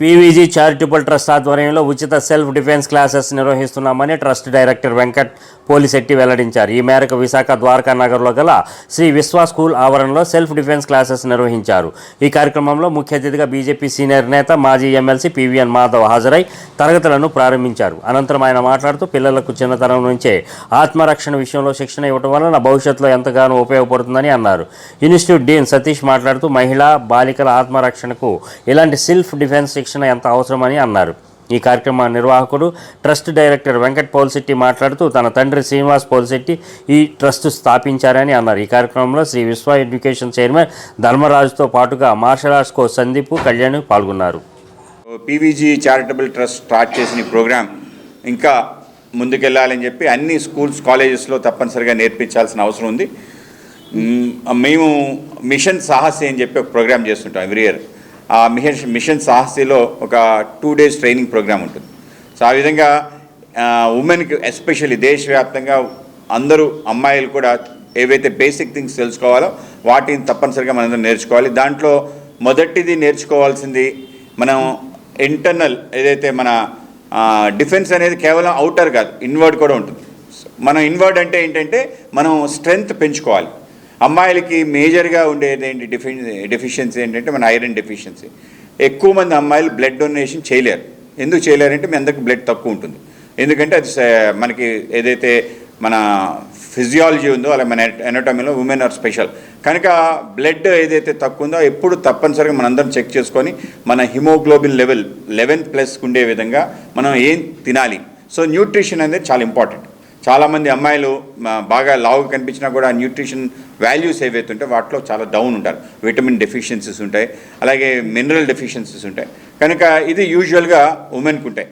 PVG charitable trust ఆధ్వర్యంలో ఉచిత self defence classes నిర్వహిస్తున్నామని ట్రస్ట్ డైరెక్టర్ వెంకట్ పోలిశెట్టి వెల్లడించారు. ఈ మేరకు విశాఖ ద్వారకా నగర్లో గల శ్రీ విశ్వా స్కూల్ ఆవరణలో సెల్ఫ్ డిఫెన్స్ క్లాసెస్ నిర్వహించారు. ఈ కార్యక్రమంలో ముఖ్య అతిథిగా బీజేపీ సీనియర్ నేత మాజీ ఎమ్మెల్సీ పీవీఎన్ మాధవ్ హాజరై తరగతులను ప్రారంభించారు. అనంతరం ఆయన మాట్లాడుతూ పిల్లలకు చిన్నతనం నుంచే ఆత్మరక్షణ విషయంలో శిక్షణ ఇవ్వడం వలన భవిష్యత్తులో ఎంతగానో ఉపయోగపడుతుందని అన్నారు. ఇన్స్టిట్యూట్ డీన్ సతీష్ మాట్లాడుతూ మహిళా బాలికల ఆత్మరక్షణకు ఇలాంటి సెల్ఫ్ డిఫెన్స్ శిక్షణ ఎంత అవసరమని అన్నారు. ఈ కార్యక్రమ నిర్వాహకుడు ట్రస్ట్ డైరెక్టర్ వెంకట్ పోల్శెట్టి మాట్లాడుతూ తన తండ్రి శ్రీనివాస్ పోల్శెట్టి ఈ ట్రస్ట్ స్థాపించారని అన్నారు. ఈ కార్యక్రమంలో శ్రీ విశ్వ ఎడ్యుకేషన్ చైర్మన్ ధర్మరాజుతో పాటుగా martial arts coach Sandeep Kalyan పాల్గొన్నారు. పీవీజీ చారిటబుల్ ట్రస్ట్ స్టార్ట్ చేసిన ఈ ప్రోగ్రామ్ ఇంకా ముందుకెళ్ళాలని చెప్పి అన్ని స్కూల్స్ కాలేజెస్లో తప్పనిసరిగా నేర్పించాల్సిన అవసరం ఉంది. మేము మిషన్ సాహసి అని చెప్పి ఒక ప్రోగ్రామ్ చేస్తుంటాం ఎవ్రీ ఇయర్. ఆ మిషన్ మిషన్ సాహసిలో ఒక టూ డేస్ ట్రైనింగ్ ప్రోగ్రామ్ ఉంటుంది. సో ఆ విధంగా ఉమెన్కి ఎస్పెషల్లీ దేశవ్యాప్తంగా అందరూ అమ్మాయిలు కూడా ఏవైతే బేసిక్ థింగ్స్ తెలుసుకోవాలో వాటిని తప్పనిసరిగా మనందరం నేర్చుకోవాలి. దాంట్లో మొదటిది నేర్చుకోవాల్సింది మనం ఇంటర్నల్ ఏదైతే మన డిఫెన్స్ అనేది కేవలం అవుటర్ కాదు ఇన్వర్డ్ కూడా ఉంటుంది. మనం ఇన్వర్డ్ అంటే ఏంటంటే మనం స్ట్రెంగ్త్ పెంచుకోవాలి. అమ్మాయిలకి మేజర్గా ఉండేది ఏంటి డిఫి డెఫిషియన్సీ ఏంటంటే మన ఐరన్ డెఫిషియన్సీ ఎక్కువ మంది అమ్మాయిలు బ్లడ్ డొనేషన్ చేయలేరు. ఎందుకు చేయలేరంటే మీ అందరికి బ్లడ్ తక్కువ ఉంటుంది. ఎందుకంటే అది మనకి ఏదైతే మన ఫిజియాలజీ ఉందో అలా మన ఎనటమీలో ఉమెన్ ఆర్ స్పెషల్. కనుక బ్లడ్ ఏదైతే తక్కువ ఉందో ఎప్పుడు తప్పనిసరిగా మనందరం చెక్ చేసుకొని మన హిమోగ్లోబిన్ లెవెల్ లెవెన్ ప్లస్ ఉండే విధంగా మనం ఏం తినాలి. సో న్యూట్రిషన్ అనేది చాలా ఇంపార్టెంట్. చాలామంది అమ్మాయిలు బాగా లావుగా కనిపించినా కూడా న్యూట్రిషన్ వాల్యూస్ ఏవైతే ఉంటే వాటిలో చాలా డౌన్ ఉంటారు. విటమిన్ డెఫిషియన్సీస్ ఉంటాయి. అలాగే మినరల్ డెఫిషియన్సీస్ ఉంటాయి. కనుక ఇది యూజువల్గా ఉమెన్కి ఉంటాయి.